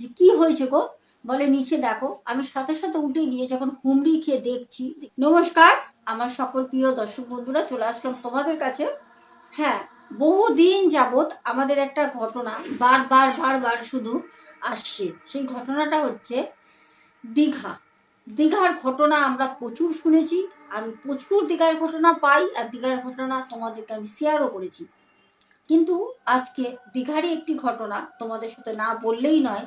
যে কি হয়েছে গো? বলে নিচে দেখো, আমি সাথে সাথে উঠে গিয়ে যখন হুমড়ি খেয়ে দেখছি, নমস্কার, আমার সকল প্রিয় দর্শক বন্ধুরা, চলে আসলাম তোমাদের কাছে। হ্যাঁ বহু দিন যাবত আমাদের একটা ঘটনা বারবার বারবার শুধু আসছে। সেই ঘটনাটা হচ্ছে দীঘা। দীঘার ঘটনা আমরা প্রচুর শুনেছি, আমি প্রচুর দীঘার ঘটনা পাই, আর দীঘার ঘটনা তোমাদেরকে আমি শেয়ারও করেছি। কিন্তু আজকে দীঘারই একটি ঘটনা তোমাদের সাথে না বললেই নয়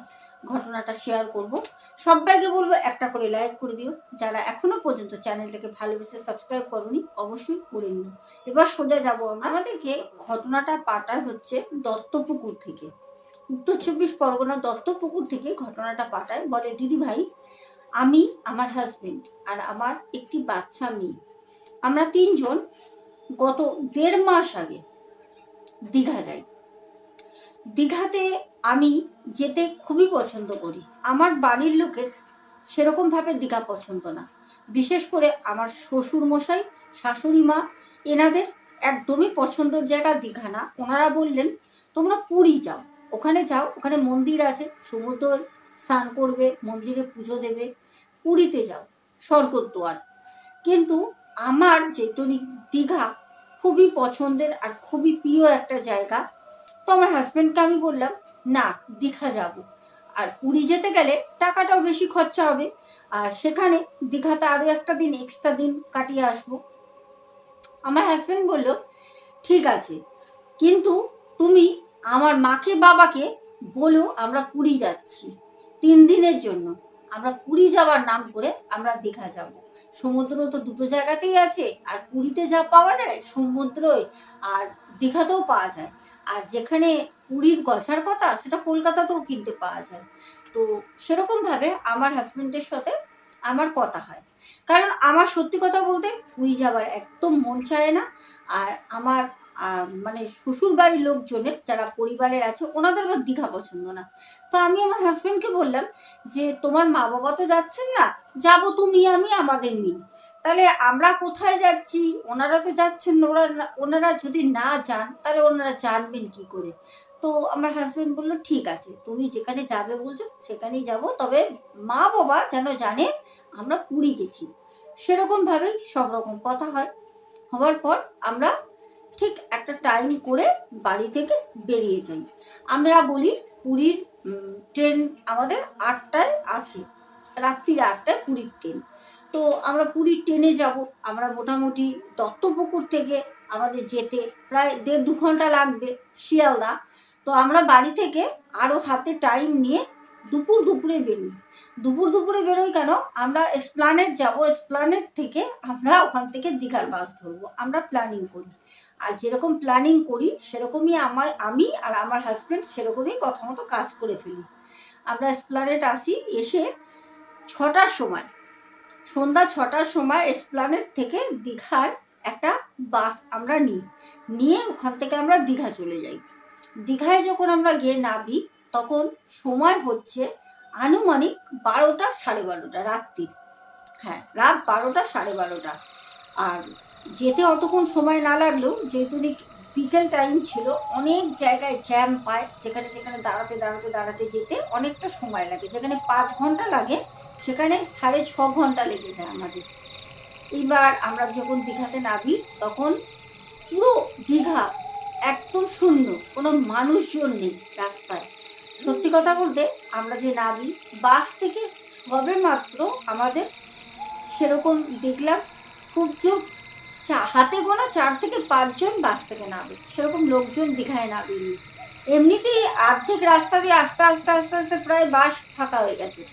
ঘটনাটা শেয়ার করব। সবাইকে বলব একটা করে লাইক করে দিও। যারা এখনও পর্যন্ত চ্যানেলটাকে ভালোবেসে সাবস্ক্রাইব করনি, অবশ্যই করে নিও। এবার সোজা যাব আমাদেরকে ঘটনাটা পাঠায় হচ্ছে দত্তপুকুর থেকে। উত্তর চব্বিশ পরগনা দত্তপুকুর থেকে ঘটনাটা পাঠায়। বলে, দিদি ভাই, আমি আমার হাজবেন্ড আর আমার একটি বাচ্চা মেয়ে। আমরা তিনজন গত দেড় মাস আগে দীঘা যাই। দীঘাতে আমি যেতে খুবই পছন্দ করি। আমার বাড়ির লোকের সেরকমভাবে দীঘা পছন্দ না। বিশেষ করে আমার শ্বশুর মশাই, শাশুড়ি মা, এনাদের একদমই পছন্দের জায়গা দীঘা না। ওনারা বললেন, তোমরা পুরী যাও। ওখানে যাও, ওখানে মন্দির আছে। সমুদ্র স্নান করবে, মন্দিরে পুজো দেবে। পুরীতে যাও, স্বর্গদ্বার। কিন্তু আমার যেহেতু দীঘা খুবই পছন্দের আর খুবই প্রিয় একটা জায়গা, তো আমার হাজব্যান্ডকে আমি বললাম না, দীঘা যাব। আর পুরী যেতে গেলে টাকাটাও বেশি খরচা হবে। আর সেখানে দীঘাতে আরও একটা দিন এক্সট্রা দিন কাটিয়ে আসব। আমার হাজব্যান্ড বলল, ঠিক আছে। কিন্তু তুমি আমার মাকে, বাবাকে বলো আমরা পুরী যাচ্ছি। তিন দিনের জন্য। আমরা পুরী যাওয়ার নাম করে আমরা দীঘা যাব। সমুদ্র তো দুটো জায়গাতেই আছে। আর পুরীতে যা পাওয়া যায় সমুদ্রই। আর দীঘাতেও পাওয়া যায়। আর যেখানে পুরীর গছার কথা, সেটা কলকাতাতেও কিনতে পাওয়া যায়। তো সেরকমভাবে আমার হাজব্যান্ডের সাথে আমার কথা হয়। কারণ আমার সত্যি কথা বলতে পুরী যাওয়ার একদম মন চায় না। আর আমার মানে শ্বশুর বাড়ির লোকজনের যারা পরিবারের আছে, ওনাদের আবার দীঘা পছন্দ না। তো আমি আমার হাজব্যান্ডকে বললাম যে, তোমার মা বাবা তো যাচ্ছেন না? যাব তুমি, আমি, আমাদের মেয়ে তাহলে আমরা কোথায় যাচ্ছি? ওনারা তো যাচ্ছেন ওরা ওনারা যদি না যান, তাহলে ওনারা জানবেন কি করে? তো আমার হাজব্যান্ড বলল, ঠিক আছে, তুমি যেখানে যাবে বলছো, সেখানেই যাব। তবে মা বাবা যেন জানে, আমরা পুরী গেছি। সেরকমভাবেই সব রকম কথা হয়। হওয়ার পর আমরা ঠিক একটা টাইম করে বাড়ি থেকে বেরিয়ে যাই। আমরা বলি, পুরীর ট্রেন আমাদের আটটায় আছে। রাত্রির আটটায় পুরীর ট্রেন তো আমরা পুরীর ট্রেনে যাব। আমরা মোটামুটি দত্তপুকুর থেকে আমাদের যেতে প্রায় দেড় দু ঘণ্টা লাগবে, শিয়ালদা। তো আমরা বাড়ি থেকে আরও হাতে টাইম নিয়ে দুপুর দুপুরে বেরোই। দুপুর দুপুরে বেরোই কেন? আমরা স্প্লানেট যাব স্প্লানেট থেকে আমরা ওখান থেকে দীঘার বাস ধরবো। আমরা প্ল্যানিং করি। আর যেরকম প্ল্যানিং করি, সেরকমই আমার আমি আর আমার হাজব্যান্ড সেরকমই কথা মতো কাজ করে ফেলি। আমরা স্প্লানেট আসি, এসে ছটার সময়, সন্ধ্যা ছটার সময় এসপ্লানেট থেকে দীঘার একটা বাস আমরা নিই। নিয়ে ওখান থেকে আমরা দীঘা চলে যাই। দীঘায় যখন আমরা গিয়ে নামি, তখন সময় হচ্ছে আনুমানিক বারোটা সাড়ে বারোটা, রাত্রি। হ্যাঁ রাত বারোটা সাড়ে বারোটা। আর যেতে অতক্ষণ সময় না লাগলেও যেহেতু বিকেল টাইম ছিল, অনেক জায়গায় জ্যাম পায়, যেখানে যেখানে দাঁড়াতে দাঁড়াতে দাঁড়াতে যেতে অনেকটা সময় লাগে। যেখানে পাঁচ ঘণ্টা লাগে, সেখানে সাড়ে ছ ঘণ্টা লেগে যায় আমাদের। এইবার আমরা যখন দীঘাতে নামি, তখন পুরো দীঘা একদম শূন্য, কোনো মানুষজন নেই রাস্তায়। সত্যি কথা বলতে আমরা যে নামি বাস থেকে সবে মাত্র আমাদের সেরকম দেখলাম খুব জোর চা- হাতে গোনা চার থেকে পাঁচজন বাস থেকে নামে, সেরকম লোকজন দীঘায় নামেনি। এমনিতেই অর্ধেক রাস্তা দিয়ে আস্তে আস্তে আস্তে আস্তে প্রায় বাস ফাঁকা হয়ে গেছে।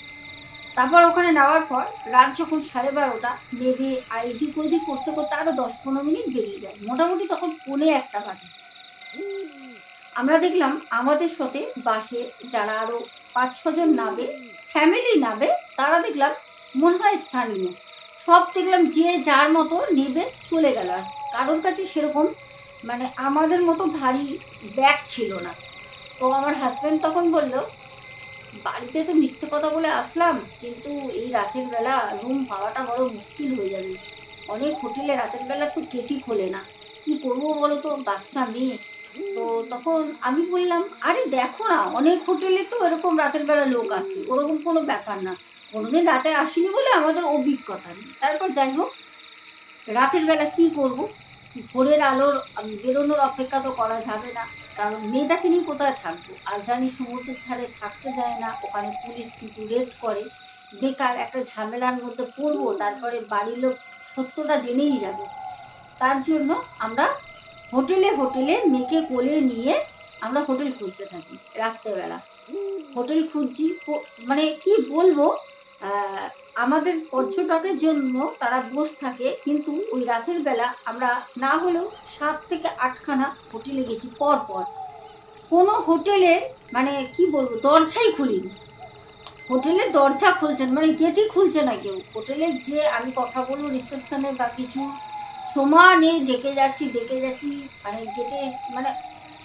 তারপর ওখানে নেওয়ার পর রাত যখন সাড়ে বারোটা, নেবে এদিক ওদিক করতে করতে আরও দশ পনেরো মিনিট বেরিয়ে যায়। মোটামুটি তখন পৌনে একটা বাজে। আমরা দেখলাম আমাদের সাথে বাসে যারা আরও পাঁচ ছজন নাবে ফ্যামিলি নাবে, তারা দেখলাম মনে হয় স্থানীয়। সব দেখলাম যে যার মতো নেবে চলে গেল। আর কারোর কাছে সেরকম মানে আমাদের মতো ভারী ব্যাগ ছিল না। তো আমার হাজব্যান্ড তখন বলল, বাড়িতে তো মিথ্যে কথা বলে আসলাম, কিন্তু এই রাতের বেলা রুম পাওয়াটা বড় মুশকিল হয়ে যাবে। অনেক হোটেলে রাতের বেলা তো গেটই খোলে না। কি করব বলো তো? বাচ্চা মেয়ে। তো তখন আমি বললাম, আরে দেখো না, অনেক হোটেলে তো এরকম রাতের বেলা লোক আসে, ওরকম কোনো ব্যাপার না। কোনোদিন রাতে আসেনি বলে আমাদের অভিজ্ঞতা নেই। তারপর যাই হোক, রাতের বেলা কি করব? ভোরের আলোর বেরোনোর অপেক্ষা তো করা যাবে না, কারণ মেয়েটাকে নিয়ে কোথায় থাকব? আর জানি সমুদ্রের ধারে থাকতে দেয় না, ওখানে পুলিশ কিন্তু রেড করে। বেকার একটা ঝামেলার মধ্যে পড়ব, তারপরে বাড়ির লোক সত্যটা জেনেই যাবে। তার জন্য আমরা হোটেলে হোটেলে মেয়েকে কোলে নিয়ে আমরা হোটেল খুঁজতে থাকি, রাত্রেবেলা। হোটেল খুঁজছি মানে কি বলব আমাদের পর্যটকের জন্য তারা বসে থাকে, কিন্তু ওই রাতের বেলা আমরা না হলেও সাত থেকে আটখানা হোটেলে গেছি পর পর। কোনো হোটেলে মানে কি বলব, দরজাই খুলিনি। হোটেলের দরজা খুলছেন মানে গেটই খুলছে না কেউ। হোটেলের যে আমি কথা বলব, রিসেপশনে বা কিছু সমানে ডেকে যাচ্ছি ডেকে যাচ্ছি মানে গেটে মানে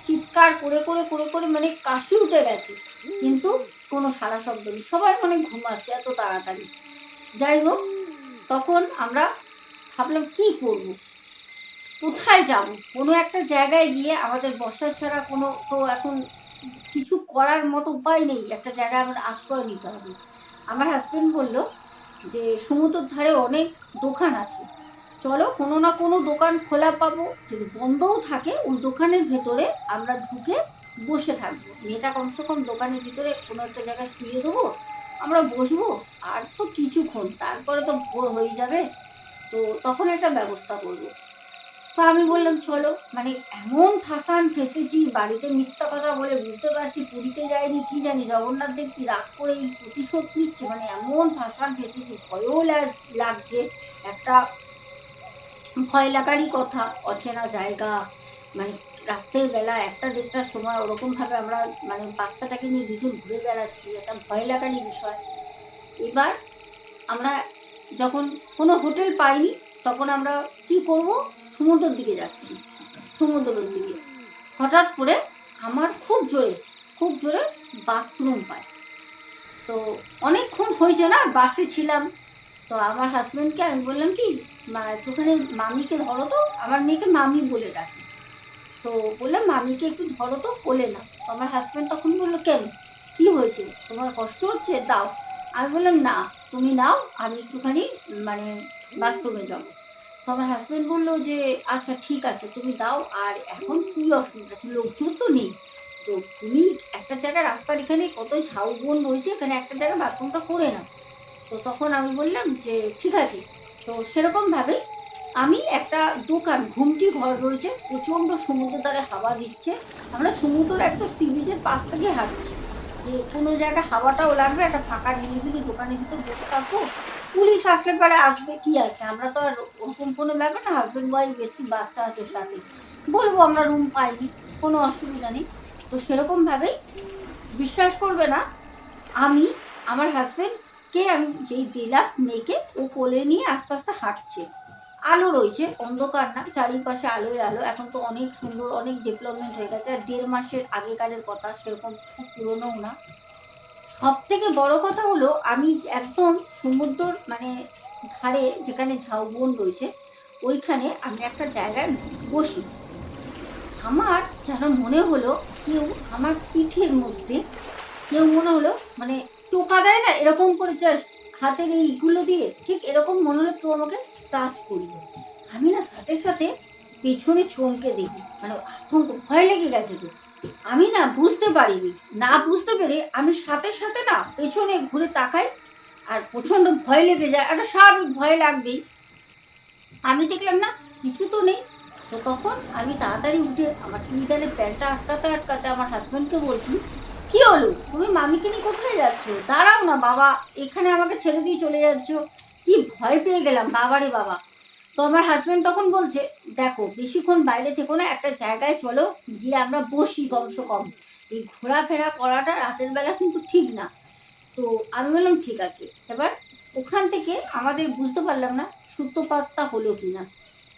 চিৎকার করে করে করে করে মানে কাশি উঠে গেছে। কিন্তু কোনো সারা শব্দ নেই। সবাই মানে ঘুমাচ্ছে এত তাড়াতাড়ি। যাই হোক, তখন আমরা ভাবলাম, কি করব? কোথায় যাব? কোনো একটা জায়গায় গিয়ে আমাদের বসা ছাড়া কোনো তো এখন কিছু করার মতো উপায় নেই। একটা জায়গায় আমাদের আশ্রয় নিতে হবে। আমার হাজব্যান্ড বলল যে, সমুদ্রের ধারে অনেক দোকান আছে। চলো কোনো না কোনো দোকান খোলা পাবো। যদি বন্ধও থাকে, ওই দোকানের ভেতরে আমরা ঢুকে বসে থাকব। মেয়েটা কমসে কম দোকানের ভিতরে কোনো একটা জায়গায় শুয়ে দেবো, আমরা বসবো, আর তো কিছুক্ষণ, তারপরে তো ভোর হয়ে যাবে। তো তখন একটা ব্যবস্থা করব। তো আমি বললাম, চলো। মানে এমন ফাঁসান ফেসেছি, বাড়িতে মিথ্যা কথা বলে বুঝতে পারছি, পুরীতে যায়নি কি জানি জগন্নাথ দেব কি রাগ করে এই প্রতিশোধ নিচ্ছে। মানে এমন ফাঁসান ফেসেছি, ভয়ও লাগ- লাগছে। একটা ভয় লাগারই কথা, অচেনা জায়গা। মানে রাত্রের বেলা একটা দেড়টার সময় ওরকমভাবে আমরা মানে বাচ্চাটাকে নিয়ে দুজন ঘুরে বেড়াচ্ছি, একটা ভয় লাগারই বিষয়। এবার আমরা যখন কোনো হোটেল পাইনি, তখন আমরা কি করব? সমুদ্রের দিকে যাচ্ছি, সমুদ্রের দিকে। হঠাৎ করে আমার খুব জোরে খুব জোরে বাথরুম পায়। তো অনেকক্ষণ হয়েছে না, বাসে ছিলাম। তো আমার হাজব্যান্ডকে আমি বললাম কি একটুখানি মামিকে ধরো তো। আমার মেয়েকে মামি বলে ডাকি। তো বললাম, মামিকে একটু ধরো তো কোলে না আমার হাজব্যান্ড তখন বলল, কেন? কি হয়েছে? তোমার কষ্ট হচ্ছে? দাও। আমি বললাম, না, তুমি নাও, আমি একটুখানি মানে বাথরুমে যাব। তো আমার হাজব্যান্ড বলল যে আচ্ছা ঠিক আছে, তুমি দাও, আর এখন কি অসুবিধা আছে? লোকজন তো নেই। তো তুমি একটা জায়গায় রাস্তার এখানে কত ঝাউবন রয়েছে, এখানে একটা জায়গায় বাথরুমটা করে নাও। তো তখন আমি বললাম যে, ঠিক আছে তো সেরকমভাবে আমি একটা দোকান, ঘুমটি ঘর রয়েছে, প্রচণ্ড সমুদ্র ধারে হাওয়া দিচ্ছে। আমরা সমুদ্র একদম সি বিচের পাশ থেকে হাঁটছি। যে কোনো জায়গায় হাওয়াটাও লাগবে, একটা ফাঁকা নিয়ে নিরিবিলি দোকানের ভিতর বসে থাকব। পুলিশ আসলে পরে আসবে, কি আছে? আমরা তো আর ওরকম কোনো ব্যাপার না হাজব্যান্ড ওয়াইফ বেশি বাচ্চা আছে সাথে। বলব আমরা রুম পাইনি, কোনো অসুবিধা নেই। তো সেরকমভাবেই বিশ্বাস করবে না, আমি, আমার হাজব্যান্ডকে আমি যেই দিলাম মেয়েকে ও কোলে নিয়ে আস্তে আস্তে হাঁটছে। আলো রয়েছে, অন্ধকার না, চারিপাশে আলোয় আলো। এখন তো অনেক সুন্দর, অনেক ডেভেলপমেন্ট হয়ে গেছে। আর দেড় মাসের আগেকারের কথা সেরকম খুব পুরোনোও না। সব থেকে বড় কথা হলো, আমি একদম সমুদ্র মানে ধারে যেখানে ঝাউবন রয়েছে, ওইখানে আমি একটা জায়গায় বসি। আমার যেন মনে হলো কেউ আমার পিঠের মধ্যে, কেউ মনে হলো মানে টোকা দেয় না, এরকম করে জাস্ট হাতের এইগুলো দিয়ে ঠিক এরকম মনে হলো কেউ আমাকে টাচ করল। আমি না সাথে সাথে পেছনে চমকে দেখি মানে আতঙ্ক, ভয় লেগে গেছে তো। আমি না বুঝতে পারিনি, না বুঝতে পেরে আমি সাথে সাথে না পেছনে ঘুরে তাকাই আর প্রচণ্ড ভয় লেগে যায়, একটা স্বাভাবিক ভয় লাগবেই। আমি দেখলাম না কিছু তো নেই, তো তখন আমি তাড়াতাড়ি উঠে আমার চুড়িদারের প্যান্টটা আটকাতে আটকাতে আমার হাজব্যান্ডকে বলছি কি হলো? তুমি মামিকে নিয়ে কোথায় যাচ্ছ? দাঁড়াও না, বাবা। এখানে আমাকে ছেড়ে দিয়ে চলে যাচ্ছ। কি ভয় পেয়ে গেলাম বাবারে বাবা। তো আমার হাজব্যান্ড তখন বলছে, দেখো, বেশিক্ষণ বাইরে থেকো না, একটা জায়গায় চলো, গিয়ে আমরা বসি কমসে কম। এই ঘোরাফেরা করাটা রাতের বেলা কিন্তু ঠিক না। তো আমি বললাম, ঠিক আছে। এবার ওখান থেকে আমাদের বুঝতে পারলাম না সূত্রপাতটা হলো কি না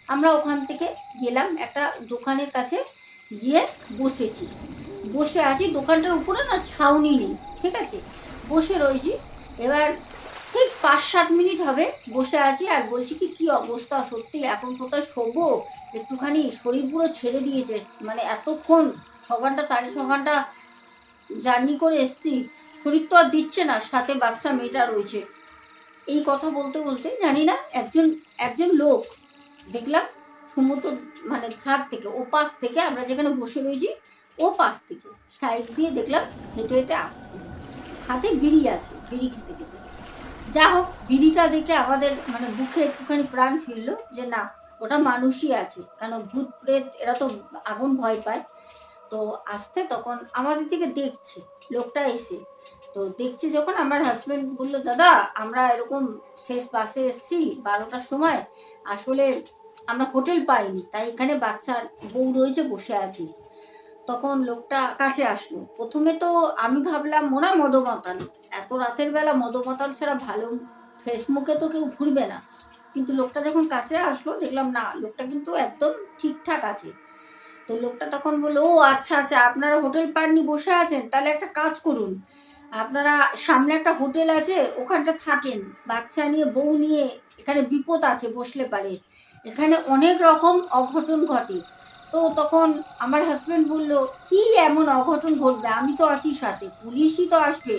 আমরা ওখান থেকে গেলাম, একটা দোকানের কাছে। গিয়ে বসেছি। বসে আছি, দোকানটার উপরে না ছাউনি নেই, ঠিক আছে? বসে রয়েছি। এবার ঠিক পাঁচ সাত মিনিট হবে, বসে আছি আর বলছি কি কি অবস্থা? সত্যি এখন কোথায় শোবো? একটুখানি শরীর পুরো ছেড়ে দিয়েছে মানে এতক্ষণ ছ ঘণ্টা, সাড়ে ছ ঘণ্টা জার্নি করে এসছি। শরীর তো আর দিচ্ছে না, সাথে বাচ্চা মেয়েটা রয়েছে। এই কথা বলতে বলতে, জানি না, একজন একজন লোক দেখলাম সমুদ্র মানে ধার থেকে ও পাশ থেকে আমরা যেখানে বসে রয়েছি ও পাশ থেকে সাইড দিয়ে দেখলাম হেঁটে হেঁটে আসছে। হাতে বিড়ি আছে, বিড়ি খেতে খেতে। যা হোক, বিড়িটা দেখে আমাদের মানে বুকে একটুখানি প্রাণ ফিরলো যে না, ওটা মানুষই আছে। কেন ভূত, প্রেত, এরা তো আগুন ভয় পায়। তো আসতে তখন আমাদের দিকে দেখছে, লোকটা এসে। তো দেখছি যখন আমার হাজব্যান্ড বলল, দাদা, আমরা এরকম শেষ বাসে এসছি, বারোটার সময়। আসলে আমরা হোটেল পাইনি, তাই এখানে বাচ্চা বউ রয়েছে বসে আছি। তখন লোকটা কাছে আসলো। প্রথমে তো আমি ভাবলাম, মনে, মদমাতাল। এত রাতের বেলা মদমাতাল ছাড়া ভালো ফেসবুকে তো কেউ ঘুরবে না। কিন্তু লোকটা যখন কাছে আসলো, দেখলাম না, লোকটা কিন্তু একদম ঠিকঠাক আছে। তো লোকটা তখন বলল, ও আচ্ছা আচ্ছা আপনারা হোটেল পাননি, বসে আছেন? তাহলে একটা কাজ করুন। আপনারা সামনে একটা হোটেল আছে, ওখানটা থাকেন। বাচ্চা নিয়ে, বউ নিয়ে এখানে বিপদ আছে, বসলে পারে। এখানে অনেক রকম অঘটন ঘটে। তো তখন আমার হাজব্যান্ড বলল, কি এমন অঘটন ঘটবে? আমি তো আছি সাথে, পুলিশই তো আসবে।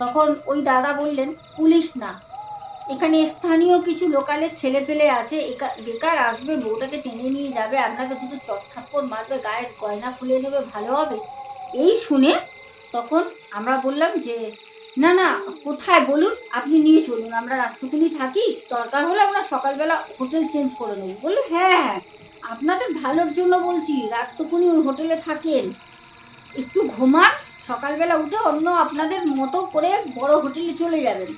তখন ওই দাদা বললেন, পুলিশ না। এখানে স্থানীয় কিছু লোকালের ছেলে পেলে আছে বেকার আসবে, বউটাকে টেনে নিয়ে যাবে, আপনাকে দুটো চট থাপ্পড় মারবে, গায়ের গয়না খুলে নেবে, ভালো হবে? এই শুনে তখন আমরা বললাম যে না না, কোথায়? বলুন, আপনি নিয়ে চলুন, আমরা রাতটুকুনি থাকি, দরকার হলে আমরা সকালবেলা হোটেল চেঞ্জ করে নেব। বলল হ্যাঁ হ্যাঁ আপনাদের ভালোর জন্য বলছি রাতটুকুনি ওই হোটেলে থাকেন। একটু ঘুমান, সকালবেলা উঠে অন্য আপনাদের মতো করে বড় হোটেলে চলে যাবেন।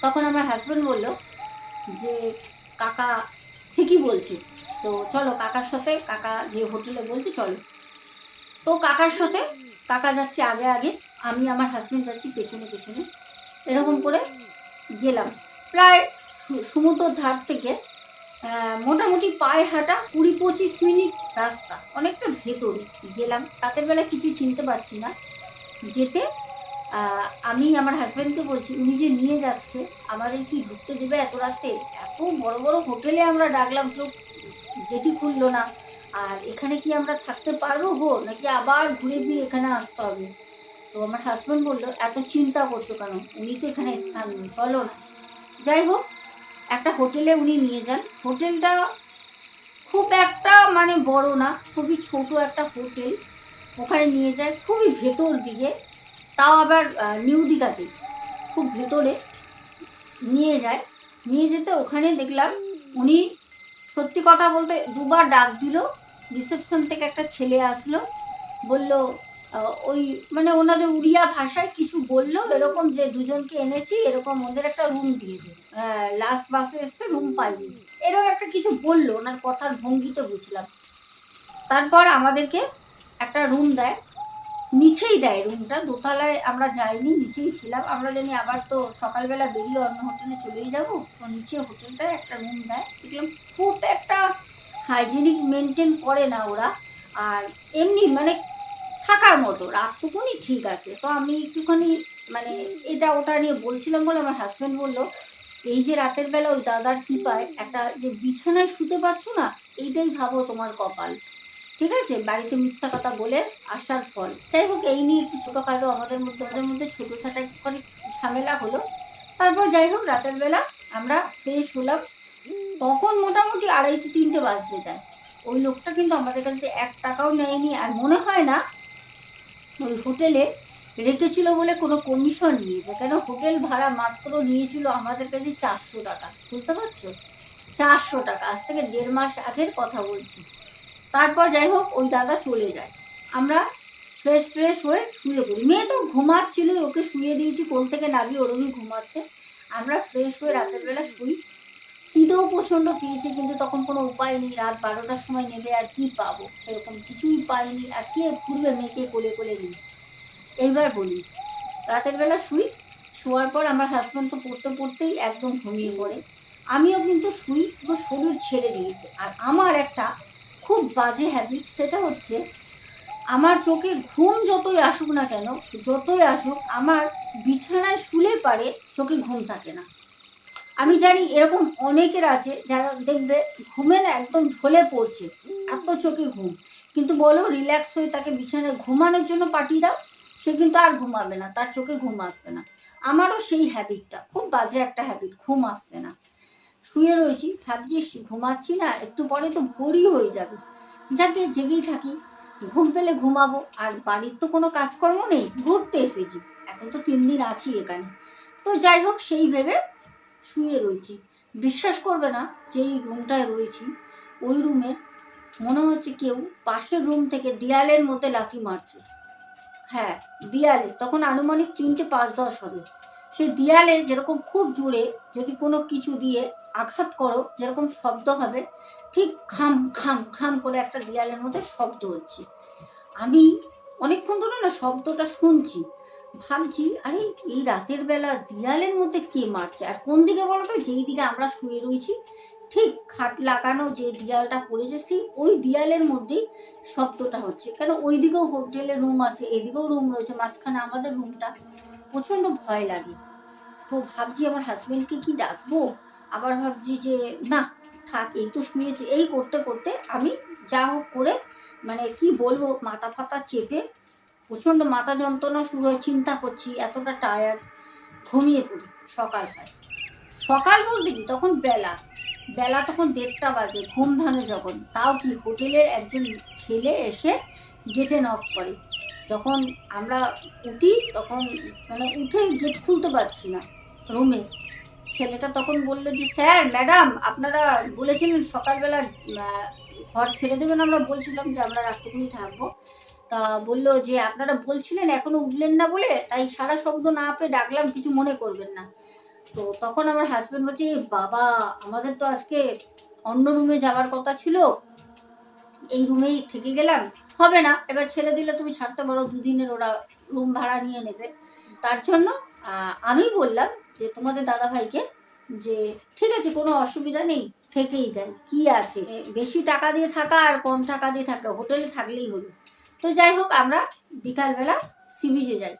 তখন আমার হাজব্যান্ড বলল যে, কাকা ঠিকই বলছে। তো চলো, কাকার সাথে, কাকা যে হোটেলে বলছে, চলো। তো কাকার সাথে কাকা যাচ্ছে আগে আগে। আমি আমার হাজব্যান্ড যাচ্ছি পেছনে পেছনে। এরকম করে গেলাম। প্রায় সমুদ্রর ধার থেকে মোটামুটি পায়ে হাঁটা কুড়ি পঁচিশ মিনিট রাস্তা। অনেকটা ভেতরে গেলাম। রাতের বেলা কিছু চিনতে পারছি না। যেতে আমি আমার হাজব্যান্ডকে বলছি, উনি যে নিয়ে যাচ্ছে, আমাদের কি ঢুকতে দেবে এত রাতে এত বড় বড় হোটেলে আমরা ডাকলাম, কেউ গেটই খুললো না। আর এখানে কি আমরা থাকতে পারব গো? নাকি আবার ঘুরে ফিরে এখানে আসতে হবে? তো আমার হাজব্যান্ড বলল, এত চিন্তা করছ কেন? উনি তো এখানে স্থানীয় চলো না। যাই হোক, একটা হোটেলে উনি নিয়ে যান। হোটেলটা খুব একটা মানে বড় না, খুবই ছোট একটা হোটেল ওখানে নিয়ে যায়, খুবই ভেতর দিকে। তাও আবার নিউ দীঘাতে, খুব ভেতরে নিয়ে যায়। নিয়ে যেতে ওখানে দেখলাম উনি সত্যি কথা বলতে দুবার ডাক দিল। রিসেপশন থেকে একটা ছেলে আসলো, বলল ওই মানে ওনাদের উড়িয়া ভাষায় কিছু বলল, এরকম যে দুজনকে এনেছি, এরকম ওদের একটা রুম দিয়ে দিন। লাস্ট বাসে এসছে রুম পাইনি। এরকম একটা কিছু বলল, ওনার কথার ভঙ্গিতে বুঝলাম। তারপর আমাদেরকে একটা রুম দেয়। নিচেই দেয় রুমটা দোতলায় আমরা যাইনি, নিচেই ছিলাম। আমরা জানি আবার তো সকালবেলা বেরিয়ে অন্য হোটেলে চলেই যাব। তো নিচে হোটেলটায় একটা রুম দেয়। দেখলাম খুব একটা হাইজেনিক মেনটেন করে না ওরা। আর এমনি মানে থাকার মতো, রাতটুকুনি ঠিক আছে। তো আমি একটুখানি মানে এটা ওটা নিয়ে বলছিলাম বলে আমার হাজব্যান্ড বলল, এই যে রাতের বেলা ওই দাদার কৃপায় একটা যে বিছানায় শুতে পারছ না, এইটাই ভাবো তোমার কপাল। ঠিক আছে? বাড়িতে মিথ্যা কথা বলে আসার ফল। যাই হোক, এই নিয়ে একটু ছোটোখাটো আমাদের মধ্যে আমাদের মধ্যে ছোটো ছাটা একটুখানি ঝামেলা হলো। তারপর যাই হোক, রাতের বেলা আমরা ফ্রেশ হলাম। তখন মোটামুটি আড়াইটে তিনটে বাজতে যায়। ওই লোকটা কিন্তু আমাদের কাছ এক টাকাও নেয়নি আর মনে হয় না ওই হোটেলে রেখেছিল বলে কোনো কমিশন নিয়েছে। কেন? হোটেল ভাড়া মাত্র নিয়েছিল আমাদের কাছে চারশো টাকা। বুঝতে পারছ? চারশো টাকা। আজ থেকে দেড় মাস আগের কথা বলছি। তারপর যাই হোক, ওই দাদা চলে যায়। আমরা ফ্রেশ ফ্রেশ হয়ে শুয়ে পড়ি। মেয়ে তো ঘুমাচ্ছিলই, ওকে শুয়ে দিয়েছি। কোল থেকে নামিয়ে ওরমই ঘুমাচ্ছে। আমরা ফ্রেশ হয়ে রাতের বেলা শুই। খিদেও প্রচণ্ড পেয়েছে, কিন্তু তখন কোনো উপায় নেই। রাত বারোটার সময় নেবে আর কি পাবো? সেরকম কিছুই পাইনি। আর কে ঘুরবে মেয়েকে কোলে কোলে নিয়ে? এইবার বলি, রাতের বেলা শুই, শোয়ার পর আমার হাজব্যান্ড তো পড়তে পড়তেই একদম ঘুমিয়ে পড়ে। আমিও কিন্তু শুই, পুরো শরীর ছেড়ে দিয়েছে। আর আমার একটা খুব বাজে হ্যাবিট সেটা হচ্ছে আমার চোখে ঘুম যতই আসুক না কেন, যতই আসুক, আমার বিছানায় শুলে পারে চোখে ঘুম থাকে না। আমি জানি এরকম অনেকের আছে যারা দেখবে ঘুমে না একদম ঢলে পড়ছে এত চোখে ঘুম। কিন্তু বলো রিল্যাক্স হয়ে তাকে বিছানায় ঘুমানোর জন্য পাঠিয়ে দাও সে কিন্তু আর ঘুমাবে না তার চোখে ঘুম আসবে না। আমারও সেই হ্যাবিটটা খুব বাজে একটা হ্যাবিট ঘুম আসছে না। শুয়ে রয়েছি ভাবছি "ইস, ঘুমাচ্ছি না একটু পরে তো ভোরই হয়ে যাবে। যাকে জেগেই থাকি ঘুম পেলে ঘুমাবো আর বাড়ির তো কোনো কাজকর্ম নেই ঘুরতে এসেছি। এখন তো তিন দিন আছি এখানে। তো যাই হোক সেই ভেবে শুয়ে রয়েছি। বিশ্বাস করবে না যেই রুমটায় রয়েছি। ওই রুমের মনে হচ্ছে কেউ পাশের রুম থেকে দেয়ালের মধ্যে লাথি মারছে। হ্যাঁ দেয়ালে। তখন আনুমানিক তিনটে পাঁচ দশ হবে। সেই দেয়ালে যেরকম খুব জোরে যদি কোনো কিছু দিয়ে আঘাত করো, যেরকম শব্দ হবে, ঠিক খাম খাম খাম করে একটা দেয়ালের মধ্যে শব্দ হচ্ছে। আমি অনেকক্ষণ ধরে না শব্দটা শুনছি। ভাবছি, আরে এই রাতের বেলা দেয়ালের মধ্যে কে মারছে? আর কোন দিকে বলো তো? যেই দিকে আমরা শুয়ে রয়েছি, ঠিক খাট লাগানো যে দেয়ালটা পড়েছে, সেই ওই দেয়ালের মধ্যেই শব্দটা হচ্ছে। কেন? ওই দিকেও হোটেলের রুম আছে, এদিকেও রুম রয়েছে, মাঝখানে আমাদের রুমটা প্রচণ্ড ভয় লাগে। তো ভাবছি আমার হাজব্যান্ডকে কি ডাকবো? আবার ভাবছি যে, না, থাক, এই তো শুয়েছে। এই করতে করতে আমি যা হোক করে মানে কি বলব, মাথা ফাতা চেপে প্রচণ্ড মাথা যন্ত্রণা, শুরু হয় চিন্তা করছি, এতটা টায়ার্ড ঘুমিয়ে পড়ি সকাল হয়। সকাল বলতে কি? তখন বেলা। বেলা তখন দেড়টা বাজে, ঘুম ভাঙে যখন। তাও কি? হোটেলের একজন ছেলে এসে গেটে নক করে। যখন আমরা উঠি, তখন মানে উঠে গেট খুলতে পারছি না রুমে ছেলেটা তখন বলল যে, স্যার ম্যাডাম আপনারা বলেছিলেন সকালবেলা ঘর ছেড়ে দেবেন। আমরা বলছিলাম যে, আমরা রাত্রিকুনি থাকব। তা বলল যে, আপনারা বলছিলেন এখনও উঠলেন না বলে, তাই সারা শব্দ না পেয়ে ডাকলাম, কিছু মনে করবেন না। তো তখন আমার হাজব্যান্ড বলছে "এ বাবা, আমাদের তো আজকে অন্য রুমে যাওয়ার কথা ছিল। এই রুমেই থেকে গেলাম। হবে না, এবার ছেড়ে দিলে তুমি ছাড়তে পারো, দুদিনের ওরা রুম ভাড়া নিয়ে নেবে। তার জন্য আমি বললাম যে, তোমাদের দাদা ভাইকে যে, ঠিক আছে, কোনো অসুবিধা নেই, থেকেই যায়। কি আছে? বেশি টাকা দিয়ে থাকা আর কম টাকা দিয়ে থাকা, হোটেলে থাকলেই হলো। তো যাই হোক, আমরা বিকালবেলা সি যাই।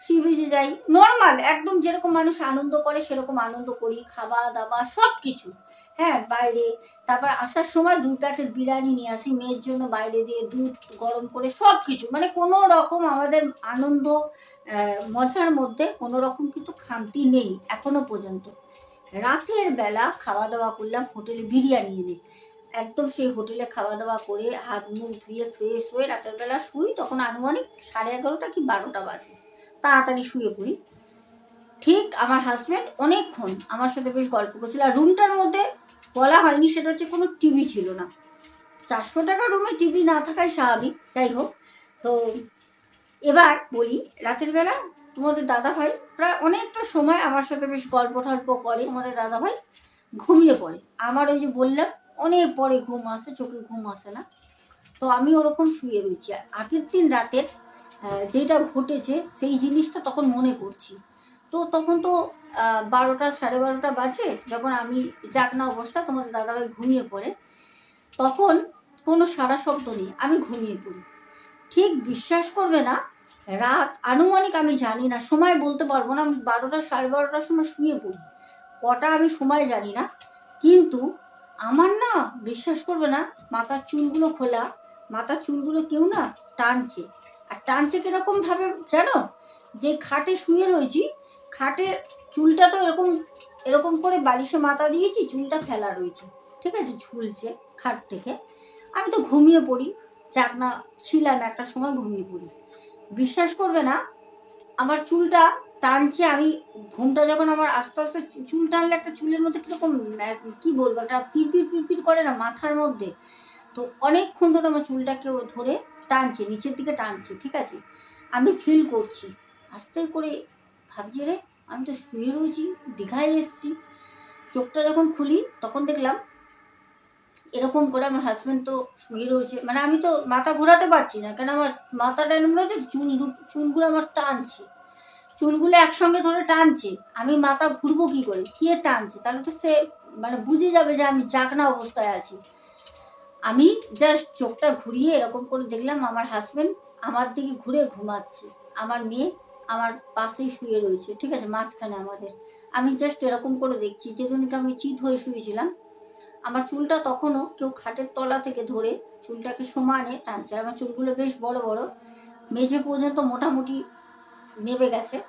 সি বিচে যাই নর্মাল একদম যেরকম মানুষ আনন্দ করে, সেরকম আনন্দ করি খাওয়া দাওয়া সব কিছু হ্যাঁ বাইরে, তারপর আসার সময় দুই প্যাকেট বিরিয়ানি নিয়ে আসি, মেয়ের জন্য বাইরে দিয়ে দুধ গরম করে সব কিছু মানে কোনো রকম আমাদের আনন্দ মজার মধ্যে কোনো রকম কিন্তু খামতি নেই, এখনও পর্যন্ত। রাতের বেলা খাওয়া দাওয়া করলাম, হোটেলে বিরিয়ানি এনে। একদম সেই হোটেলে খাওয়া দাওয়া করে হাত মুখ ধুয়ে ফ্রেশ হয়ে রাতের বেলা শুই, তখন আনুমানিক সাড়ে এগারোটা কি বারোটা বাজে। তাড়াতাড়ি শুয়ে পড়ি। ঠিক আমার হাজব্যান্ড অনেকক্ষণ আমার সাথে বেশ গল্প করছিল। আর রুমটার মধ্যে বলা হয়নি, সেটা হচ্ছে কোনো টিভি ছিল না। চারশো টাকা রুমে টিভি না থাকাই স্বাভাবিক, যাই হোক। তো এবার বলি, রাতের বেলা তোমাদের দাদা ভাই প্রায় অনেকটা সময় আমার সাথে বেশ গল্প টল্প করে তোমাদের দাদা ভাই ঘুমিয়ে পড়ে। আমার ওই যে বললাম অনেক পরে ঘুম আসে, চোখে ঘুম আসে না। তো আমি ওরকম শুয়ে রয়েছি। আর আগের দিন রাতের যেটা ঘটেছে, সেই জিনিসটা তখন মনে করছি। তো তখন তো বারোটা, সাড়ে বারোটা বাজে, যখন আমি জাগনা অবস্থা তোমাদের দাদাভাই ঘুমিয়ে পড়ে, তখন কোনো সারা শব্দ নেই, আমি ঘুমিয়ে পড়ি। ঠিক বিশ্বাস করবে না, রাত আনুমানিক আমি জানি না, সময় বলতে পারব না, আমি বারোটা, সাড়ে বারোটার সময় শুয়ে পড়ি। কটা আমি সময় জানি না, কিন্তু আমার না বিশ্বাস করবে না, মাথার চুলগুলো খোলা, মাথার চুলগুলো কেউ না টানছে। আর টানছে কীরকম ভাবে জানো? যে খাটে শুয়ে রয়েছি খাটের চুলটা তো এরকম এরকম করে বালিশে মাথা দিয়েছি, চুলটা ফেলা রয়েছে। ঠিক আছে? ঝুলছে খাট থেকে। আমি তো ঘুমিয়ে পড়ি। চাক না, ছিলাম একটা সময় ঘুমিয়ে পড়ি। বিশ্বাস করবে না, আমার চুলটা টানছে, আমি ঘুমটা যখন আমার আস্তে আস্তে চুল টানলে একটা চুলের মধ্যে কীরকম কি বলব, একটা পিরপির পিরপির করে না মাথার মধ্যে। তো অনেকক্ষণ ধরে আমার চুলটাকে ধরে টানছে, নিচের দিকে টানছে, ঠিক আছে? আমি ফিল করছি। আস্তে করে ভাবছি রে আমি তো শুয়ে রয়েছি, দীঘায় এসেছি। চোখটা যখন খুলি, তখন দেখলাম এরকম করে আমার হাজব্যান্ড তো শুয়ে রয়েছে। মানে আমি তো মাথা ঘোরাতে পারছি না, কেন আমার মাথাটা এরকম রয়েছে, চুল চুলগুলো আমার টানছে। চুলগুলো একসঙ্গে ধরে টানছে, আমি মাথা ঘুরবো কি করে? কে টানছে? তাহলে তো সে মানে বুঝে যাবে যে আমি জাগনা অবস্থায় আছি। আমি জাস্ট চোখটা ঘুরিয়ে এরকম করে দেখলাম আমার হাজব্যান্ড আমার দিকে ঘুরে ঘুমাচ্ছে। আমার মেয়ে আমার পাশেই শুয়ে রয়েছে, ঠিক আছে? মাঝখানে আমাদের। আমি জাস্ট এরকম করে দেখছি, যেদিনকে আমি চিত হয়ে শুয়েছিলাম, আমার চুলটা তখনও কেউ খাটের তলা থেকে ধরে চুলটাকে সমানে টানছে। আমার চুলগুলো বেশ বড় বড়, মেঝে পর্যন্ত মোটামুটি নেবে গেছে।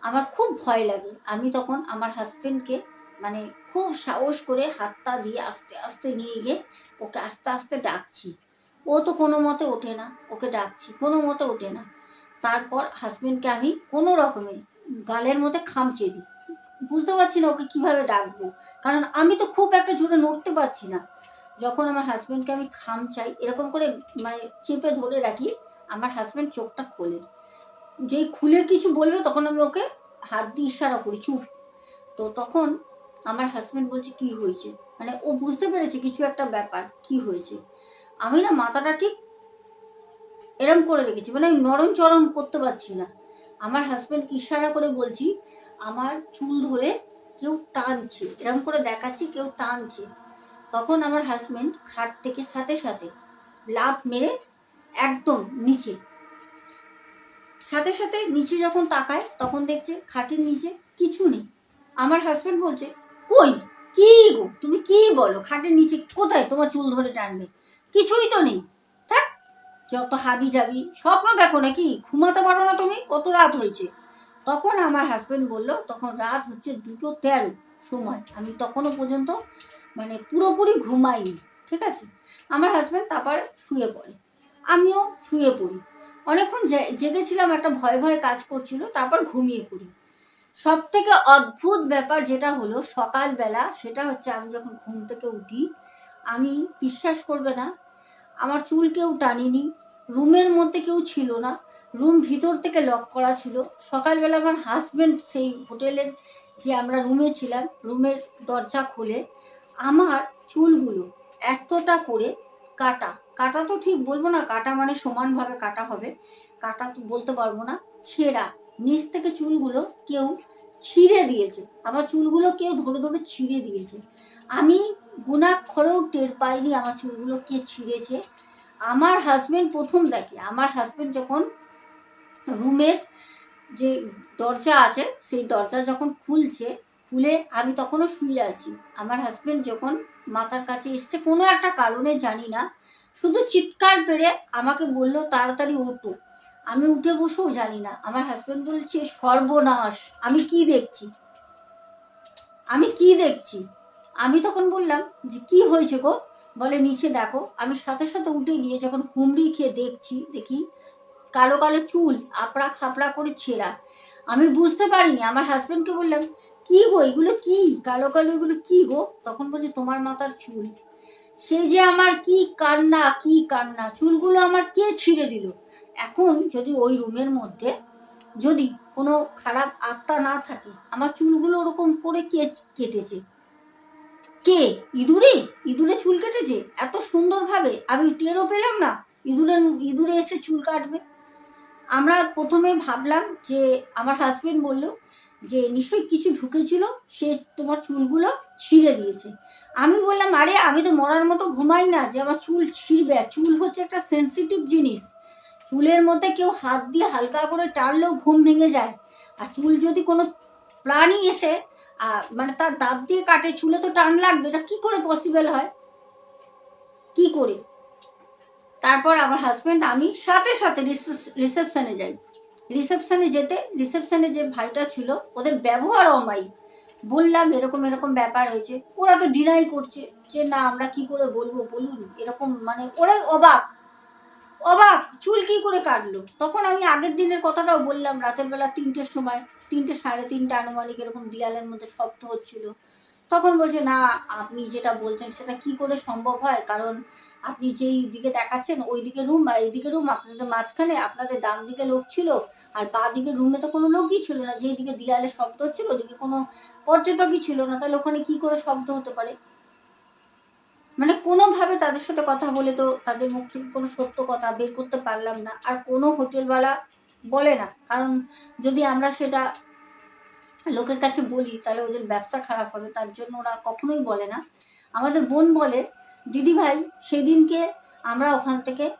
আমার খুব ভয় লাগে। আমি তখন আমার হাজবেন্ডকে মানে খুব সাহস করে হাতটা দিয়ে আস্তে আস্তে নিয়ে গিয়ে ওকে আস্তে আস্তে ডাকছি। ও তো কোনো মতে ওঠে না। ওকে ডাকছি। কোনো মতে ওঠে না। তারপর হাজবেন্ডকে আমি কোনো রকমে গালের মধ্যে খামচে দিই। বুঝতে পারছি না ওকে কীভাবে ডাকবো। কারণ আমি তো খুব একটা জোরে নড়তে পারছি না। যখন আমার হাজবেন্ডকে আমি খামচাই, এরকম করে মানে চেপে ধরে রাখি, আমার হাজবেন্ড চোখটা খোলে। যেই খুলে কিছু বলবে, তখন আমি ওকে হাত দিয়ে ইশারা করি, চুপ। তো তখন আমার হাজব্যান্ড বলছে, কি হয়েছে? মানে ও বুঝতে পেরেছে কিছু একটা ব্যাপার, কি হয়েছে। আমি না মাথাটা ঠিক এরম করে রেখেছি মানে আমি নরম চরম করতে পারছি না। আমার হাজবেন্ডকে ইশারা করে বলছি, আমার চুল ধরে কেউ টানছে। এরম করে দেখাচ্ছি, কেউ টানছে। তখন আমার হাজব্যান্ড খাট থেকে সাথে সাথে লাফ মেরে একদম নিচে সাথে সাথে নিচে যখন তাকায়, তখন দেখছে খাটের নিচে কিছু নেই। আমার হাজব্যান্ড বলছে, কই? কি গো? তুমি কি বলো? খাটের নিচে কোথায় তোমার চুল ধরে টানবে? কিছুই তো নেই। থাক, যত হাবি যাবি স্বপ্ন দেখো নাকি? ঘুমাতে পারো না তুমি? কত রাত হয়েছে? তখন আমার হাজব্যান্ড বলল, তখন রাত হচ্ছে দুটো তেরো সময়। আমি তখনও পর্যন্ত মানে পুরোপুরি ঘুমাইনি। ঠিক আছে? আমার হাজব্যান্ড তারপর শুয়ে পড়ে। আমিও শুয়ে পড়ি। অনেকক্ষণ জেগেছিলাম, একটা ভয় ভয় কাজ করছিল, তারপর ঘুমিয়ে পড়ি। সব থেকে অদ্ভুত ব্যাপার যেটা হলো, সকালবেলা সেটা হচ্ছে আমি যখন ঘুম থেকে উঠি, আমি বিশ্বাস করবে না, আমার চুল কেউ টানিনি, রুমের মধ্যে কেউ ছিল না, রুম ভিতর থেকে লক করা ছিল। সকালবেলা আমার হাজবেন্ড সেই হোটেলের যে আমরা রুমে ছিলাম, রুমের দরজা খুলে, আমার চুলগুলো এতটা করে কাটা কাটা তো ঠিক বলব না, কাটা মানে সমানভাবে কাটা হবে। কাটা তো বলতে পারব না। ছেঁড়া, নিচ থেকে চুলগুলো কেউ ছিঁড়ে দিয়েছে। আমার চুলগুলো কেউ ধরে ধরে ছিঁড়ে দিয়েছে। আমি গুণাক্ষরেও টের পাইনি আমার চুলগুলো কে ছিঁড়েছে। আমার হাজব্যান্ড প্রথম দেখে, আমার হাজব্যান্ড যখন রুমের যে দরজা আছে, সেই দরজা যখন খুলছে, খুলে আমি তখনও শুয়ে আছি। আমার হাজব্যান্ড যখন মাথার কাছে এসছে, কোনো একটা কারণে জানি না শুধু চিৎকার পেরে আমাকে বলল, তাড়াতাড়ি ওঠো আমি উঠে বসেও জানি না। আমার হাজব্যান্ড বলছে, সর্বনাশ, আমি কি দেখছি? আমি কি দেখছি? আমি তখন বললাম যে, কি হয়েছে গো? বলে, নিচে দেখো। আমি সাথে সাথে উঠে গিয়ে যখন হুমড়ি খেয়ে দেখছি, দেখি কালো কালো চুল, আপড়া খাপড়া করে ছেঁড়া। আমি বুঝতে পারিনি। আমার হাজব্যান্ডকে বললাম, কি গো, এগুলো কি? কালো কালো এগুলো কি গো? তখন বলছে, তোমার মাথার চুল। সেই যে আমার কি কান্না কি কান্না, চুলগুলো আমার কে ছিঁড়ে দিল? এখন যদি ওই রুমের মধ্যে যদি কোনো খারাপ আত্মা না থাকে, আমার চুলগুলো ওরকম করে কে কেটেছে? কে? ইঁদুরে? ইঁদুরে চুল কেটেছে? এত সুন্দরভাবে। আমি টেরও পেলাম না। ইঁদুরের ইঁদুরে এসে চুল কাটবে। আমরা প্রথমে ভাবলাম যে, আমার হাজবেন্ড বলল যে, নিশ্চয়ই কিছু ঢুকেছিল, সে তোমার চুলগুলো ছিঁড়ে দিয়েছে। আমি বললাম, আরে, আমি তো মরার মতো ঘুমাই না, যে আমার চুল ছিঁড়বে। চুল হচ্ছে একটা সেন্সিটিভ জিনিস। চুলের মধ্যে কেউ হাত দিয়ে হালকা করে টানলেও ঘুম ভেঙে যায়। আর চুল যদি কোনো প্রাণী এসে মানে তার দাঁত দিয়ে কাটে, চুলে তো টান লাগবে, এটা কী করে পসিবল হয়? কি করে? তারপর আমার হাজব্যান্ড আমি সাথে সাথে রিসেপশনে যাই। রিসেপশনে যেতে রিসেপশনে যে ভাইটা ছিল, ওদের ব্যবহার অমায়িক। বললাম এরকম এরকম ব্যাপার হয়েছে। ওরা তো ডিনাই করছে যে, না, আমরা কি করে বলব বলুন। এরকম মানে ওরাই অবাক। অবাক, চুল কি করে কাটলো? তখন আমি আগের দিনের কথাটাও বললাম রাতের বেলা তিনটের সময়, তিনটে, সাড়ে তিনটে আনুমানিক এরকম দেয়ালের মধ্যে শব্দ হচ্ছিল। তখন বলছে, না, আপনি যেটা বলছেন সেটা কি করে সম্ভব হয়? কারণ আপনি যেই দিকে দেখাচ্ছেন ওই দিকে রুম আর এইদিকে রুম আপনাদের মাঝখানে আপনাদের ডান দিকে লোক ছিল আর বা দিকে রুমে তো কোনো লোকই ছিল না। যেই দিকে দেয়ালে শব্দ হচ্ছিল ওদিকে কোনো পর্যটকই ছিল না। তাহলে ওখানে কি করে শব্দ হতে পারে? মানে কোনোভাবে তাদের সাথে কথা বলে তো তাদের মুখ থেকে কোনো সত্য কথা বের করতে পারলাম না। আর কোনো হোটেলওয়ালা বলে না। কারণ যদি আমরা সেটা লোকের কাছে বলি, তাহলে ওদের ব্যবসা খারাপ হবে। তার জন্য ওরা কখনোই বলে না। আমাদের বোন বলে দিদি ভাই, সেদিনকে আমরা ওখান থেকে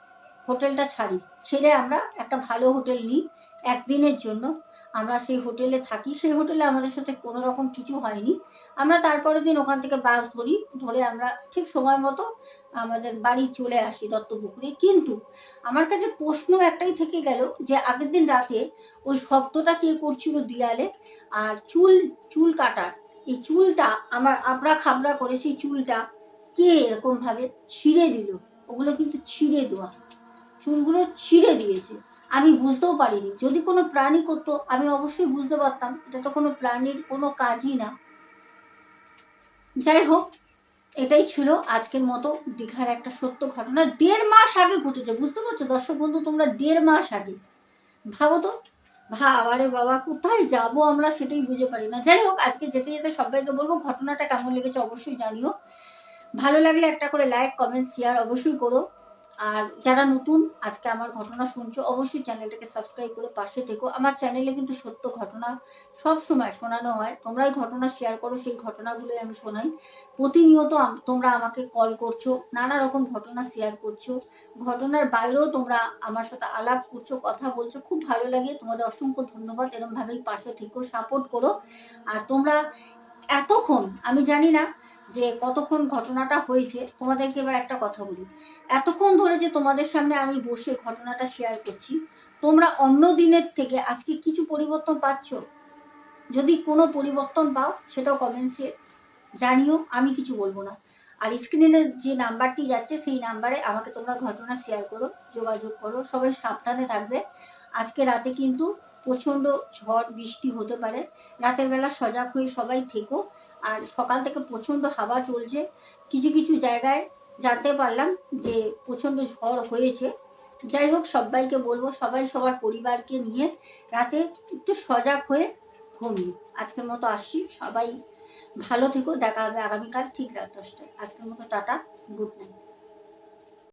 হোটেলটা ছাড়ি। ছেড়ে আমরা একটা ভালো হোটেল নিই একদিনের জন্য। আমরা সেই হোটেলে থাকি। সেই হোটেলে আমাদের সাথে কোনো রকম কিছু হয়নি। আমরা তারপরের দিন ওখান থেকে বাস ধরি। ধরে আমরা ঠিক সময় মতো আমাদের বাড়ি চলে আসি দত্তপুকুরে। কিন্তু আমার কাছে প্রশ্ন একটাই থেকে গেল যে আগের দিন রাতে ওই শব্দটা কে করছিল দেয়ালে? আর চুল চুল কাটার। এই চুলটা আমার abra খাবড়া করে সেই চুলটা কে এরকম ভাবে ছিঁড়ে দিল? ওগুলো কিন্তু ছিঁড়ে দেওয়া। চুলগুলো ছিঁড়ে দিয়েছে। আমি বুঝতেও পারিনি। যদি কোনো প্রাণী করতো, আমি অবশ্যই বুঝতে পারতাম। এটা তো কোনো প্রাণীর কোনো কাজই না। যাই হোক, এটাই ছিল আজকের মতো দীঘার একটা সত্য ঘটনা। দেড় মাস আগে ঘটেছে, বুঝতে পারছ? দর্শক বন্ধু, তোমরা দেড় মাস আগে। ভাবো তো ভাব আরে বাবা, কোথায় যাব আমরা সেটাই বুঝে পারি না। যাই হোক, আজকে যেতে যেতে সবাইকে বলব, ঘটনাটা কেমন লেগেছে অবশ্যই জানিও। ভালো লাগলে একটা করে লাইক কমেন্ট শেয়ার অবশ্যই করো। আর যারা নতুন, আজকে আমার ঘটনা শুনছো, অবশ্যই চ্যানেলটাকে সাবস্ক্রাইব করে পাশে থেকো। আমার চ্যানেলে কিন্তু সত্য ঘটনা সব সময় শোনানো হয়। তোমরাই ঘটনা শেয়ার করো, সেই ঘটনাগুলোই আমি শোনাই। প্রতিনিয়ত তোমরা আমাকে কল করছ, নানা রকম ঘটনা শেয়ার করছ। ঘটনার বাইরেও তোমরা আমার সাথে আলাপ করছ, কথা বলছো। খুব ভালো লাগে। তোমাদের অসংখ্য ধন্যবাদ। এরকম ভাবেই পাশে থেকো সাপোর্ট করো। আর তোমরা, এতক্ষণ, আমি জানি না যে কতক্ষণ ঘটনাটা হয়েছে, তোমাদেরকে এবার একটা কথা বলি। এতক্ষণ ধরে যে তোমাদের সামনে আমি বসে ঘটনাটা শেয়ার করছি, তোমরা অন্য দিনের থেকে আজকে কিছু পরিবর্তন পাচ্ছ? যদি কোনো পরিবর্তন পাও, সেটাও কমেন্টসে জানিও, আমি কিছু বলব না। আর স্ক্রিনে যে নাম্বারটি যাচ্ছে, সেই নাম্বারে আমাকে তোমরা ঘটনা শেয়ার করো, যোগাযোগ করো, সবাই সাবধানে থাকবে। আজকে রাতে কিন্তু প্রচণ্ড ঝড়, বৃষ্টি হতে পারে। রাতের বেলা সজাগ হয়ে সবাই থেকো। আর সকাল থেকে প্রচণ্ড হাওয়া চলছে। কিছু কিছু জায়গায় জানতে পারলাম যে প্রচণ্ড ঝড় হয়েছে। যাই হোক, সবাইকে বলব, সবাই সবার পরিবারকে নিয়ে রাতে একটু সজাগ হয়ে ঘুমিয়ে। আজকের মতো আসছি। সবাই ভালো থেকো। দেখা হবে আগামীকাল ঠিক রাত দশটায়। আজকের মতো টাটা। Good night.